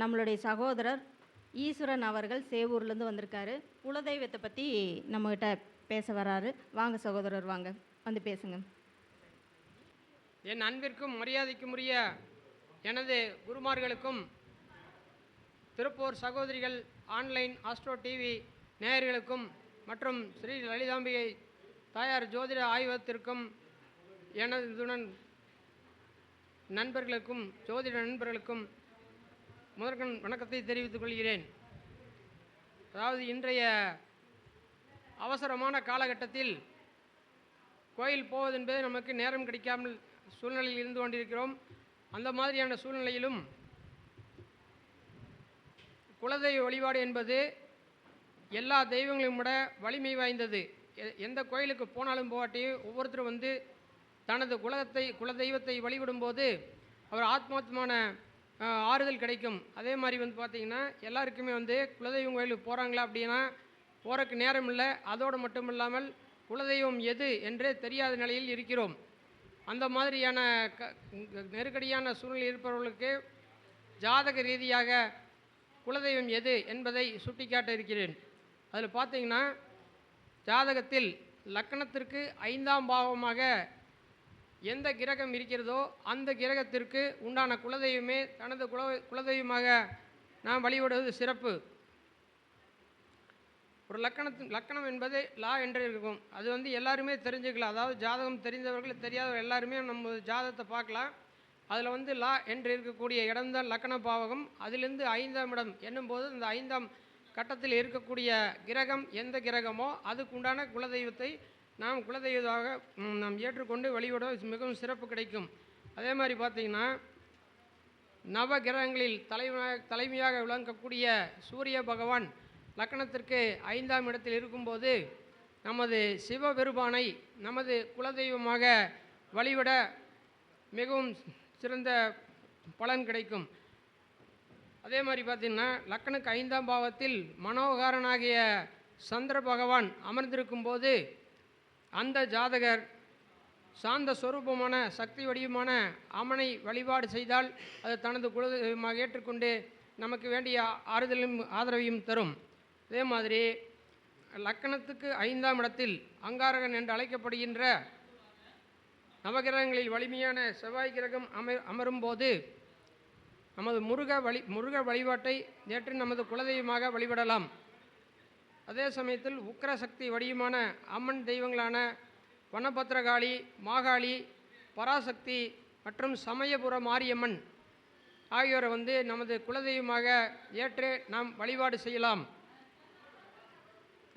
நம்மளுடைய சகோதரர் ஈஸ்வரன் அவர்கள் சேவூர்லேருந்து வந்திருக்காரு. குலதெய்வத்தை பற்றி நம்மகிட்ட பேச வராரு. வாங்க சகோதரர் வாங்க. வந்து பேசுங்க. என் அன்பிற்கும் மரியாதைக்கும் உரிய எனது குருமார்களுக்கும் திருப்பூர் சகோதரிகள் ஆன்லைன் ஆஸ்ட்ரோ டிவி நேயர்களுக்கும் மற்றும் ஸ்ரீ லலிதாம்பிகை தாயார் ஜோதிட ஆய்வகத்திற்கும் எனதுடன் நண்பர்களுக்கும் ஜோதிட நண்பர்களுக்கும் முதற்கண் வணக்கத்தை தெரிவித்துக் கொள்கிறேன். அதாவது இன்றைய அவசரமான காலகட்டத்தில் கோயில் போவது என்பது நமக்கு நேரம் கிடைக்காமல் சூழ்நிலையில் இருந்து கொண்டிருக்கிறோம். அந்த மாதிரியான சூழ்நிலையிலும் குலதெய்வ வழிபாடு என்பது எல்லா தெய்வங்களையும் விட வலிமை வாய்ந்தது. எ- எந்த கோயிலுக்கு போனாலும் போகாட்டியும் ஒவ்வொருத்தரும் வந்து தனது குலத்தை குலதெய்வத்தை வழிபடும்போது அவர் ஆத்மாத்மான ஆறுதல் கிடைக்கும். அதே மாதிரி வந்து பார்த்திங்கன்னா எல்லாருக்குமே வந்து குலதெய்வம் கோயிலுக்கு போகிறாங்களா அப்படின்னா போகிறக்கு நேரம் இல்லை அதோடு மட்டும் இல்லாமல் குலதெய்வம் எது என்றே தெரியாத நிலையில் இருக்கிறோம். அந்த மாதிரியான க நெருக்கடியான சூழ்நிலை இருப்பவர்களுக்கு ஜாதக ரீதியாக குலதெய்வம் எது என்பதை சுட்டிக்காட்ட இருக்கிறேன். அதில் பார்த்தீங்கன்னா ஜாதகத்தில் லக்கணத்திற்கு ஐந்தாம் பாவமாக எந்த கிரகம் இருக்கிறதோ அந்த கிரகத்திற்கு உண்டான குலதெய்வமே தனது குல குலதெய்வமாக நாம் வழிபடுவது சிறப்பு. ஒரு லக்கணத்தின் லக்கணம் என்பது லா என்று இருக்கும். அது வந்து எல்லாருமே தெரிஞ்சுக்கலாம். அதாவது ஜாதகம் தெரிந்தவர்கள் தெரியாதவர்கள் எல்லாருமே நம்ம ஜாதகத்தை பார்க்கலாம். அதில் வந்து லா என்று இருக்கக்கூடிய இடம்தான் லக்கண பாவகம். அதிலிருந்து ஐந்தாம் இடம் என்னும்போது அந்த ஐந்தாம் கட்டத்தில் இருக்கக்கூடிய கிரகம் எந்த கிரகமோ அதுக்குண்டான குலதெய்வத்தை நாம் குலதெய்வமாக நாம் ஏற்றுக்கொண்டு வழிபட மிகவும் சிறப்பு கிடைக்கும். அதே மாதிரி பார்த்திங்கன்னா நவ கிரகங்களில் தலைவனாக தலைமையாக விளங்கக்கூடிய சூரிய பகவான் லக்கணத்திற்கு ஐந்தாம் இடத்தில் இருக்கும்போது நமது சிவபெருமானை நமது குலதெய்வமாக வழிபட மிகவும் சிறந்த பலன் கிடைக்கும். அதே மாதிரி பார்த்திங்கன்னா லக்கணுக்கு ஐந்தாம் பாவத்தில் மனோகாரனாகிய சந்திர பகவான் அமர்ந்திருக்கும் போது அந்த ஜாதகர் சாந்த சொரூபமான சக்தி வடிவமான அமனை வழிபாடு செய்தால் அது தனது குலதெய்வமாக ஏற்றுக்கொண்டு நமக்கு வேண்டிய ஆறுதலும் ஆதரவையும் தரும். அதே மாதிரி லக்கணத்துக்கு ஐந்தாம் இடத்தில் அங்காரகன் என்று அழைக்கப்படுகின்ற நவகிரகங்களில் வலிமையான செவ்வாய் கிரகம் அமை அமரும்போது நமது முருக வழி முருக வழிபாட்டை நேற்று நமது குலதெய்வமாக வழிபடலாம். அதே சமயத்தில் உக்ரசக்தி வடிவமான அம்மன் தெய்வங்களான வனபத்திரகாளி மாகாளி பராசக்தி மற்றும் சமயபுர மாரியம்மன் ஆகியோரை வந்து நமது குலதெய்வமாக ஏற்று நாம் வழிபாடு செய்யலாம்.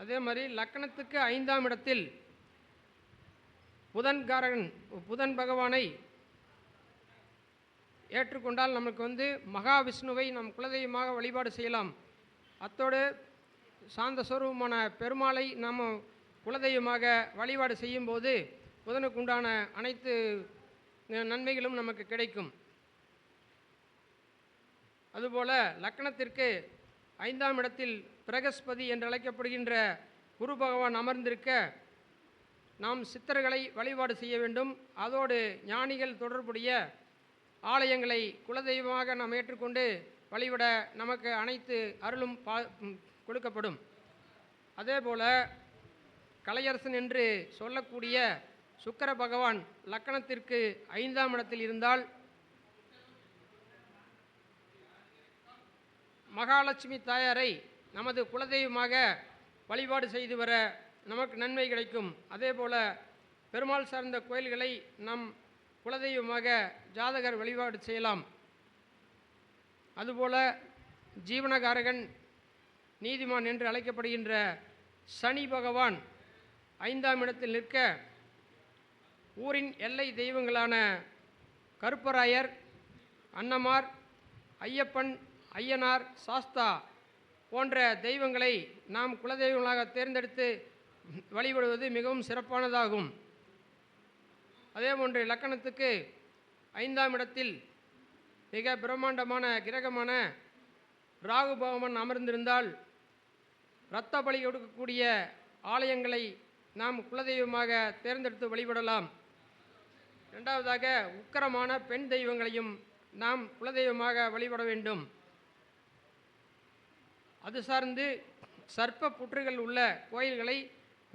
அதே மாதிரி லக்கணத்துக்கு ஐந்தாம் இடத்தில் புதன்காரன் புதன் பகவானை ஏற்றுக்கொண்டால் நமக்கு வந்து மகாவிஷ்ணுவை நம் குலதெய்வமாக வழிபாடு செய்யலாம். அத்தோடு சாந்த ஸ்வரூபமான பெருமாளை நாம் குலதெய்வமாக வழிபாடு செய்யும்போது புதனுக்குண்டான அனைத்து நன்மைகளும் நமக்கு கிடைக்கும். அதுபோல லக்கணத்திற்கு ஐந்தாம் இடத்தில் பிரகஸ்பதி என்று அழைக்கப்படுகின்ற குரு பகவான் அமர்ந்திருக்க நாம் சித்தர்களை வழிபாடு செய்ய வேண்டும். அதோடு ஞானிகள் தொடர்புடைய ஆலயங்களை குலதெய்வமாக நாம் ஏற்றுக்கொண்டு வழிபட நமக்கு அனைத்து அருளும் பா கொடுக்கப்படும். அதேபோல கலையரசன் என்று சொல்லக்கூடிய சுக்கர பகவான் லக்கணத்திற்கு ஐந்தாம் இடத்தில் இருந்தால் மகாலட்சுமி தாயாரை நமது குலதெய்வமாக வழிபாடு செய்து வர நமக்கு நன்மை கிடைக்கும். அதேபோல பெருமாள் சார்ந்த கோயில்களை நம் குலதெய்வமாக ஜாதகர் வழிபாடு செய்யலாம். அதுபோல ஜீவனகாரகன் நீதிமான் என்று அழைக்கப்படுகின்ற சனி பகவான் ஐந்தாம் இடத்தில் நிற்க ஊரின் எல்லை தெய்வங்களான கருப்பராயர் அன்னமார் ஐயப்பன் ஐயனார் சாஸ்தா போன்ற தெய்வங்களை நாம் குலதெய்வங்களாக தேர்ந்தெடுத்து வழிபடுவது மிகவும் சிறப்பானதாகும். அதே போன்று லக்கணத்துக்கு ஐந்தாம் இடத்தில் மிக பிரம்மாண்டமான கிரகமான ராகு பகவான் அமர்ந்திருந்தால் இரத்த பலி கொடுக்கக்கூடிய ஆலயங்களை நாம் குலதெய்வமாக தேர்ந்தெடுத்து வழிபடலாம். இரண்டாவதாக உக்கரமான பெண் தெய்வங்களையும் நாம் குலதெய்வமாக வழிபட வேண்டும். அது சார்ந்து சர்ப்ப புற்றுகள் உள்ள கோயில்களை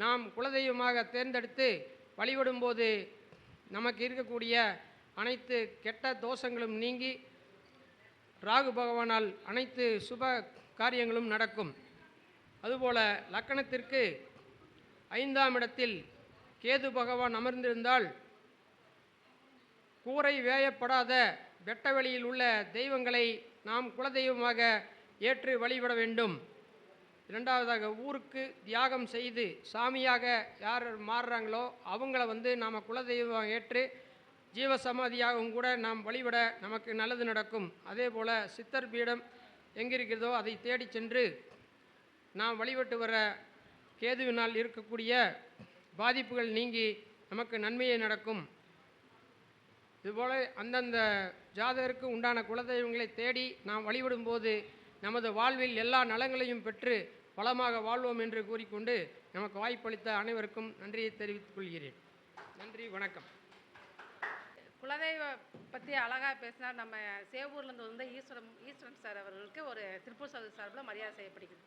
நாம் குலதெய்வமாக தேர்ந்தெடுத்து வழிபடும்போது நமக்கு இருக்கக்கூடிய அனைத்து கெட்ட தோஷங்களும் நீங்கி ராகு பகவானால் அனைத்து சுப காரியங்களும் நடக்கும். அதுபோல லக்கணத்திற்கு ஐந்தாம் இடத்தில் கேது பகவான் அமர்ந்திருந்தால் கூரை வேயப்படாத வெட்ட வெளியில் உள்ள தெய்வங்களை நாம் குலதெய்வமாக ஏற்று வழிபட வேண்டும். இரண்டாவதாக ஊருக்கு தியாகம் செய்து சாமியாக யார் மாறுறாங்களோ அவங்கள வந்து நாம் குலதெய்வம் ஏற்று ஜீவசமாதியாகவும் கூட நாம் வழிபட நமக்கு நல்லது நடக்கும். அதே போல் சித்தர் பீடம் எங்கிருக்கிறதோ அதை தேடி சென்று நாம் வழிபட்டு வர கேதுவினால் இருக்கக்கூடிய பாதிப்புகள் நீங்கி நமக்கு நன்மையே நடக்கும். இதுபோல் அந்தந்த ஜாதகருக்கு உண்டான குலதெய்வங்களை தேடி நாம் வழிபடும்போது நமது வாழ்வில் எல்லா நலங்களையும் பெற்று வளமாக வாழ்வோம் என்று கூறிக்கொண்டு நமக்கு வாய்ப்பளித்த அனைவருக்கும் நன்றியை தெரிவித்துக் கொள்கிறேன். நன்றி வணக்கம். குலதெய்வ பற்றி அழகாக பேசினா நம்ம சேவூர்லேருந்து வந்த ஈஸ்வரம் ஈஸ்வரன் சார் அவர்களுக்கு ஒரு திருப்பூர் சார் சார்பில் மரியாதை செய்யப்படுகிறது.